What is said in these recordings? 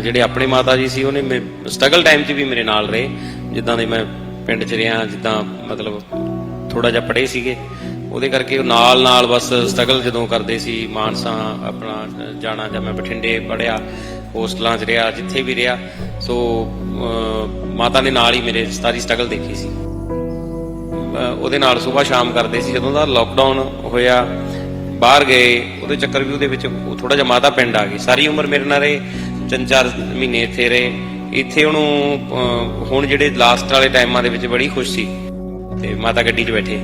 ਜਿਹੜੇ ਆਪਣੇ ਮਾਤਾ ਜੀ ਸੀ, ਉਹਨੇ ਸਟਰਗਲ ਟਾਈਮ 'ਚ ਵੀ ਮੇਰੇ ਨਾਲ ਰਹੇ। ਜਿੱਦਾਂ ਦੇ ਮੈਂ ਪਿੰਡ 'ਚ ਰਿਹਾ, ਜਿੱਦਾਂ ਮਤਲਬ ਥੋੜਾ ਜਿਹਾ ਪੜ੍ਹੇ ਸੀਗੇ। ਉਹਦੇ ਕਰਕੇ ਉਹ ਨਾਲ ਨਾਲ ਬਸ ਸਟਰਗਲ ਜਦੋਂ ਕਰਦੇ ਸੀ, ਮਾਨਸਾ ਆਪਣਾ ਜਾਣਾ ਜਾਂ ਮੈਂ ਬਠਿੰਡੇ ਪੜਿਆ ਹੋਸਟਲਾਂ 'ਚ ਰਿਹਾ, ਜਿੱਥੇ ਵੀ ਰਿਹਾ। ਸੋ ਮਾਤਾ ਨੇ ਨਾਲ ਹੀ ਮੇਰੇ ਸਾਰੀ ਸਟਰਗਲ ਦੇਖੀ ਸੀ। ਉਹਦੇ ਨਾਲ ਸਵੇਰ ਸ਼ਾਮ ਕਰਦੇ ਸੀ, ਜਦੋਂ ਦਾ ਲੋਕਡਾਊਨ ਹੋਇਆ, ਬਾਹਰ ਗਏ, ਉਹਦੇ ਚੱਕਰ ਵੀ ਉਹਦੇ ਵਿੱਚ ਥੋੜਾ ਜਿਹਾ ਮਾਤਾ ਪਿੰਡ ਆ ਗਈ। ਸਾਰੀ ਉਮਰ ਮੇਰੇ ਨਾਲ ਰਹੇ। ਤਿੰਨ ਚਾਰ ਮਹੀਨੇ ਇੱਥੇ ਰਹੇ। ਇੱਥੇ ਉਹਨੂੰ ਹੁਣ ਜਿਹੜੇ ਲਾਸਟ ਵਾਲੇ ਟਾਈਮਾਂ ਦੇ ਵਿੱਚ ਬੜੀ ਖੁਸ਼ ਸੀ। ਤੇ ਮਾਤਾ ਗੱਡੀ 'ਚ ਬੈਠੇ।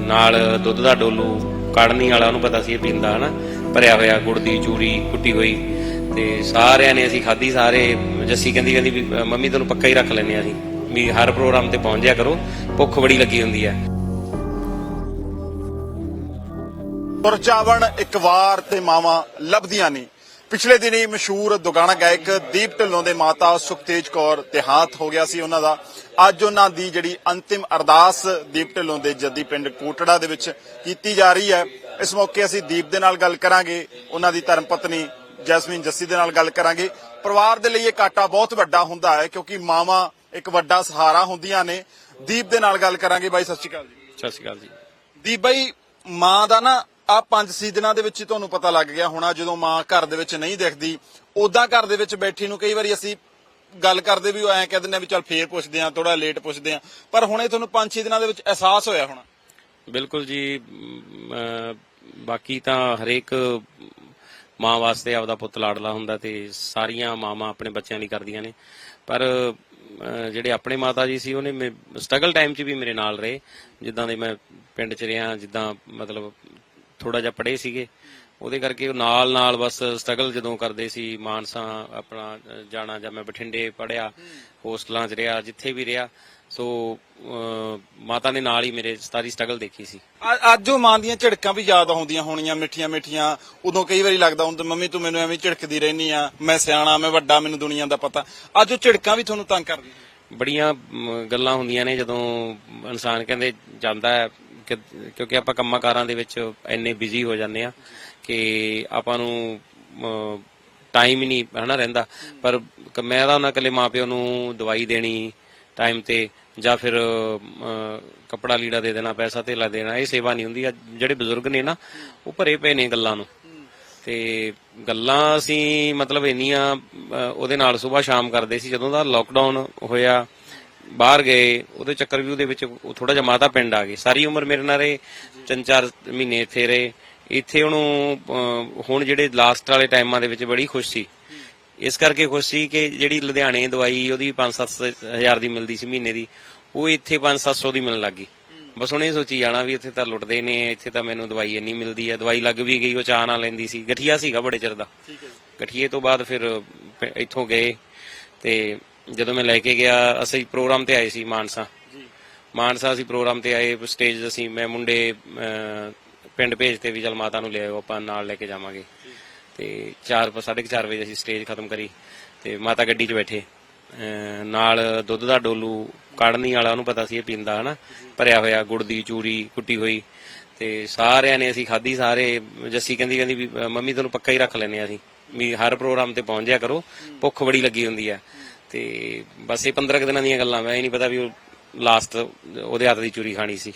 ਨਾਲ ਦੁੱਧ ਦਾ ਡੋਲੂ ਕਾੜਨੀ ਵਾਲਾ, ਉਹਨੂੰ ਪਤਾ ਸੀ ਇਹ ਪੀਂਦਾ, ਹਨਾ? ਭਰਿਆ ਹੋਇਆ ਗੁੜ ਦੀ ਚੂਰੀ, ਕੁੱਟੀ ਹੋਈ। ਤੇ ਸਾਰਿਆਂ ਨੇ ਅਸੀਂ ਖਾਧੀ, ਸਾਰੇ ਜੱਸੀ ਕਹਿੰਦੀ ਕਹਿੰਦੀ ਵੀ ਮੰਮੀ ਤੈਨੂੰ ਪੱਕਾ ਹੀ ਰੱਖ ਲੈਨੇ ਆ ਅਸੀਂ। ਵੀ ਹਰ ਪ੍ਰੋਗਰਾਮ ਤੇ ਪਹੁੰਚ ਜਾਇਆ ਕਰੋ, ਭੁੱਖ ਬੜੀ ਲੱਗੀ ਹੁੰਦੀ ਆ ਪੁਰਚਾਵਣ ਇੱਕ ਵਾਰ ਤੇ ਮਾਵਾਂ ਲੱਭਦੀਆਂ ਨਹੀਂ। ਪਿਛਲੇ ਦਿਨੀ ਮਸ਼ਹੂਰ ਦੁਗਾਣਾ ਗਾਇਕ ਦੀਪ ਢਿੱਲੋਂ ਦੇ ਮਾਤਾ ਸੁਖਤੇਜ ਕੌਰ ਦੇਹਾਂਤ ਹੋ ਗਿਆ ਸੀ ਉਹਨਾਂ ਦਾ। ਅੱਜ ਉਹਨਾਂ ਦੀ ਜਿਹੜੀ ਅੰਤਿਮ ਅਰਦਾਸ ਦੀਪ ਢਿੱਲੋਂ ਦੇ ਜੱਦੀ ਪਿੰਡ ਕੋਟੜਾ ਦੇ ਵਿੱਚ ਕੀਤੀ ਜਾ ਰਹੀ ਹੈ। ਇਸ ਮੌਕੇ ਅਸੀਂ ਦੀਪ ਦੇ ਨਾਲ ਗੱਲ ਕਰਾਂਗੇ ਉਹਨਾਂ ਦੀ ਧਰਮ ਪਤਨੀ ਜੈਸਮੀਨ ਜੱਸੀ ਦੇ ਨਾਲ ਗੱਲ ਕਰਾਂਗੇ। ਪਰਿਵਾਰ ਦੇ ਲਈ ਇਹ ਕਾਟਾ ਬਹੁਤ ਵੱਡਾ ਹੁੰਦਾ ਹੈ ਕਿਉਂਕਿ ਮਾਵਾਂ ਇੱਕ ਵੱਡਾ ਸਹਾਰਾ ਹੁੰਦੀਆਂ ਨੇ। ਦੀਪ ਦੇ ਨਾਲ ਗੱਲ ਕਰਾਂਗੇ ਬਾਈ ਸਤਿ ਸ਼੍ਰੀ ਅਕਾਲ ਜੀ। ਸਤਿ ਸ਼੍ਰੀ ਅਕਾਲ ਜੀ। ਦੀ ਬਈ ਮਾਂ ਦਾ ਨਾ ਆ ਪੰਜ ਸੀਜ਼ਨਾਂ ਦੇ ਵਿੱਚ ਹੀ ਤੁਹਾਨੂੰ ਪਤਾ ਲੱਗ ਗਿਆ ਹੋਣਾ, ਜਦੋਂ ਮਾਂ ਘਰ ਦੇ ਵਿੱਚ ਨਹੀਂ ਦਿਖਦੀ ਉਦਾਂ ਘਰ ਦੇ ਵਿੱਚ ਬੈਠੀ ਨੂੰ ਕਈ ਵਾਰੀ ਅਸੀਂ ਗੱਲ ਕਰਦੇ ਵੀ ਐਂ ਕਹਿ ਦਿੰਦੇ ਆ ਵੀ ਚੱਲ ਫੇਰ ਪੁੱਛਦੇ ਆ ਥੋੜਾ ਲੇਟ ਪੁੱਛਦੇ ਆ। ਪਰ ਹੁਣੇ ਤੁਹਾਨੂੰ ਪੰਜ ਛੇ ਦਿਨਾਂ ਦੇ ਵਿੱਚ ਅਹਿਸਾਸ ਹੋਇਆ ਹੋਣਾ। ਬਿਲਕੁਲ ਜੀ ਬਾਕੀ ਤਾਂ ਹਰੇਕ ਮਾਂ ਵਾਸਤੇ ਆਪਦਾ ਪੁੱਤ ਲਾਡਲਾ ਹੁੰਦਾ ਤੇ ਸਾਰੀਆਂ ਮਾਵਾਂ ਆਪਣੇ ਬੱਚਿਆਂ ਲਈ ਕਰਦੀਆਂ ਨੇ। ਪਰ ਜਿਹੜੇ ਆਪਣੇ ਮਾਤਾ ਜੀ ਸੀ, ਉਹਨੇ ਸਟਰਗਲ ਟਾਈਮ 'ਚ ਵੀ ਮੇਰੇ ਨਾਲ ਰਹੇ। ਜਿੱਦਾਂ ਦੇ ਮੈਂ ਪਿੰਡ 'ਚ ਰਿਹਾ, ਜਿੱਦਾਂ ਮਤਲਬ ਥੋੜਾ ਜਿਹਾ ਪੜ੍ਹੇ ਸੀਗੇ। ਉਹਦੇ ਕਰਕੇ ਉਹ ਨਾਲ ਨਾਲ ਬਸ ਸਟਰਗਲ ਜਦੋਂ ਕਰਦੇ ਸੀ ਮਾਨਸਾ ਆਪਣਾ ਜਾਣਾ ਜਾਂ ਮੈਂ ਬਠਿੰਡੇ ਪੜਿਆ ਹੋਸਟਲਾਂ 'ਚ ਰਿਹਾ ਜਿੱਥੇ ਵੀ ਰਿਹਾ। ਸੋ ਮਾਤਾ ਨੇ ਨਾਲ ਹੀ ਮੇਰੇ ਸਾਰੀ ਸਟਰਗਲ ਦੇਖੀ ਸੀ। ਅੱਜ ਉਹ ਮਾਂ ਦੀਆਂ ਝਿੜਕਾਂ ਵੀ ਯਾਦ ਆਉਂਦੀਆਂ ਹੋਣੀਆਂ ਮਿੱਠੀਆਂ ਮਿੱਠੀਆਂ। ਉਦੋਂ ਕਈ ਵਾਰੀ ਲੱਗਦਾ ਹੁੰਦਾ ਮੰਮੀ ਤੂੰ ਮੈਨੂੰ ਐਵੇਂ ਝਿੜਕਦੀ ਰਹਿਨੀ ਆ। ਮੈਂ ਸਿਆਣਾ ਮੈਂ ਵੱਡਾ ਮੈਨੂੰ ਦੁਨੀਆ ਦਾ ਪਤਾ। ਅੱਜ ਉਹ ਝਿੜਕਾਂ ਵੀ ਤੁਹਾਨੂੰ ਤੰਗ ਕਰਦੀਆਂ। ਬੜੀਆਂ ਗੱਲਾਂ ਹੁੰਦੀਆਂ ਨੇ ਜਦੋਂ ਇਨਸਾਨ ਕਹਿੰਦੇ ਜਾਂਦਾ ਹੈ ਕਿਉਂਕਿ ਆਪਾਂ ਕੰਮਾਂ ਕਾਰਾਂ ਦੇ ਵਿੱਚ ਇੰਨੇ ਬਿਜ਼ੀ ਹੋ ਜਾਂਦੇ ਆ ਕਿ ਆਪਾਂ ਨੂੰ ਟਾਈਮ ਹੀ ਨਹੀਂ ਹਨਾ ਰਹਿੰਦਾ। ਪਰ ਮੈਂ ਤਾਂ ਉਹਨਾਂ ਇਕੱਲੇ ਮਾਪਿਆਂ ਨੂੰ ਦਵਾਈ ਦੇਣੀ ਟਾਈਮ ਤੇ ਜਾਂ ਫਿਰ ਅ, ਲੀੜਾ ਦੇ ਦੇਣਾ ਪੈਸਾ ਧੇਲਾ ਦੇਣਾ ਇਹ ਸੇਵਾ ਨਹੀਂ ਹੁੰਦੀ। ਜਿਹੜੇ ਬਜ਼ੁਰਗ ਨੇ ਨਾ ਉਹ ਭਰੇ ਪਏ ਨੇ ਗੱਲਾਂ ਨੂੰ। ਤੇ ਗੱਲਾਂ ਅਸੀਂ ਮਤਲਬ ਇੰਨੀਆਂ ਅਹ, ਉਹਦੇ ਨਾਲ ਸਵੇਰ ਸ਼ਾਮ ਕਰਦੇ ਸੀ। ਜਦੋਂ ਦਾ ਲੋਕਡਾਊਨ ਹੋਇਆ ਬਾਹਰ ਗਏ ਉਹਦੇ ਚੱਕਰ ਵੀ ਉਹਦੇ ਵਿੱਚ ਥੋੜਾ ਜਿਹਾ ਮਾਤਾ ਪਿੰਡ ਆ ਗਈ। ਸਾਰੀ ਉਮਰ ਮੇਰੇ ਨਾਲ ਰਹੇ ਤਿੰਨ ਚਾਰ ਮਹੀਨੇ ਇੱਥੇ ਰਹੇ। ਇੱਥੇ ਉਹਨੂੰ ਹੁਣ ਜਿਹੜੇ ਲਾਸਟ ਵਾਲੇ ਟਾਈਮਾਂ ਦੇ ਵਿੱਚ ਬੜੀ ਖੁਸ਼ ਸੀ। ਇਸ ਕਰਕੇ ਖੁਸ਼ ਸੀ ਕਿ ਜਿਹੜੀ ਲੁਧਿਆਣੇ ਦਵਾਈ ਉਹਦੀ 5-7 ਹਜ਼ਾਰ ਦੀ ਮਿਲਦੀ ਸੀ ਮਹੀਨੇ ਦੀ ਉਹ ਇੱਥੇ 5-700 ਦੀ ਮਿਲਣ ਲੱਗੀ ਬਸ ਹੁਣ ਇਹ ਸੋਚੀ ਜਾਣਾ ਵੀ ਇੱਥੇ ਤਾਂ ਲੁੱਟਦੇ ਨੇ ਇੱਥੇ ਤਾਂ ਮੈਨੂੰ ਦਵਾਈ ਇੰਨੀ ਮਿਲਦੀ ਹੈ ਦਵਾਈ ਲੱਗ ਵੀ ਗਈ ਉਹ ਚਾਹ ਨਾਲ ਲੈਂਦੀ ਸੀ। ਗਠੀਆ ਸੀਗਾ ਬੜੇ ਚਿਰ ਦਾ। ਗਠੀਏ ਤੋਂ ਬਾਅਦ ਫਿਰ ਇੱਥੋਂ ਗਏ ਤੇ ਜਦੋਂ ਮੈਂ ਲੈ ਕੇ ਗਿਆ ਅਸੀਂ ਪ੍ਰੋਗਰਾਮ ਤੇ ਆਏ ਸੀ ਮਾਨਸਾ। ਮਾਨਸਾ ਅਸੀਂ ਪ੍ਰੋਗਰਾਮ ਤੇ ਆਏ ਸਟੇਜ ਅਸੀਂ ਮੈਂ ਮੁੰਡੇ ਪਿੰਡ ਭੇਜਤੇ ਵੀ ਚਲ ਮਾਤਾ ਨੂੰ ਲੈ ਆਓ ਆਪਾਂ ਨਾਲ ਲੈ ਕੇ ਜਾਵਾਂਗੇ। ਤੇ 4 4:30 ਵਜੇ ਅਸੀਂ ਸਟੇਜ ਖਤਮ ਕਰੀ ਤੇ ਮਾਤਾ ਗੱਡੀ 'ਚ ਬੈਠੇ। ਨਾਲ ਦੁੱਧ ਦਾ ਡੋਲੂ ਕਾੜਨੀ ਵਾਲਾ ਉਹਨੂੰ ਪਤਾ ਸੀ ਇਹ ਪੀਂਦਾ ਹਨਾ? ਭਰਿਆ ਹੋਇਆ ਗੁੜ ਦੀ ਚੂਰੀ ਕੁੱਟੀ ਹੋਈ। ਤੇ ਸਾਰਿਆਂ ਨੇ ਅਸੀਂ ਖਾਧੀ ਸਾਰੇ ਜੱਸੀ ਕਹਿੰਦੀ ਕਹਿੰਦੀ ਵੀ ਮੰਮੀ ਤੈਨੂੰ ਪੱਕਾ ਹੀ ਰੱਖ ਲੈਨੇ ਆ ਅਸੀਂ। ਵੀ ਹਰ ਪ੍ਰੋਗਰਾਮ ਤੇ ਪਹੁੰਚ ਜਾਇਆ ਕਰੋ ਭੁੱਖ ਬੜੀ ਲੱਗੀ ਹੁੰਦੀ ਆ। ਤੇ ਬਸ ਇਹ 15 ਕੁ ਦਿਨਾਂ ਦੀਆਂ ਗੱਲਾਂ, ਮੈਂ ਇਹ ਨਹੀਂ ਪਤਾ ਵੀ ਉਹ ਲਾਸਟ ਉਹਦੇ ਹੱਥ ਦੀ ਚੂਰੀ ਖਾਣੀ ਸੀ।